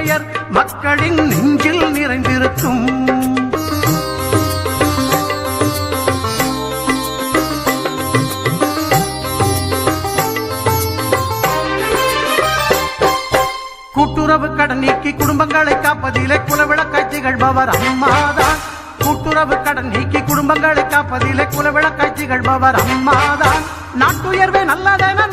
பெயர் மக்களின் நெஞ்சில் நிறைந்திருக்கும். கூட்டுறவு கடன் நீக்கி குடும்பங்களை காப்பதிலே குலவிளக்காய் திகழ்பவர் அம்மாதான். கூட்டுறவு கடன் நீக்கி குடும்பங்களை காப்பதிலே குலவிளக்காய் திகழ்பவர் அம்மாதான். நாட்டுயர்வே நல்லதென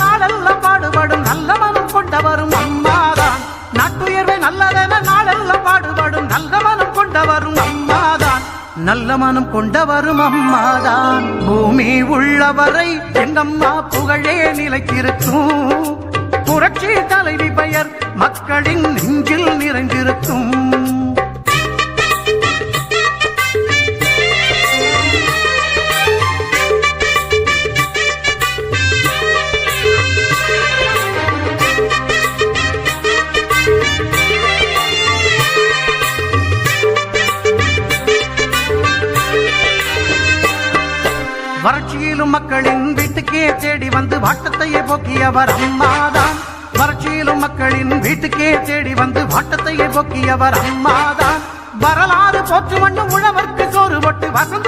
வாழ்வே நல்லதென நாளெல்லாம் பாடுபடும் நல்ல மனம் கொண்டவரும் அம்மாதான். நல்ல மனம் கொண்டவரும் அம்மாதான். பூமி உள்ளவரை எங்கம்மா புகழே நிலைத்திருக்கும். புரட்சி தலைவி பெயர் மக்களின் வறட்சியிலும் மக்களின் வீட்டுக்கே தேடி வந்து வாட்டத்தையே போக்கியவர் அம்மாதான். வறட்சியிலும் மக்களின் வீட்டுக்கே தேடி வந்து வாட்டத்தையே போக்கியவர் அம்மாதான். வரலாறு போற்று மண்ணு உழவர்க்கு சோறு போட்டு வசந்த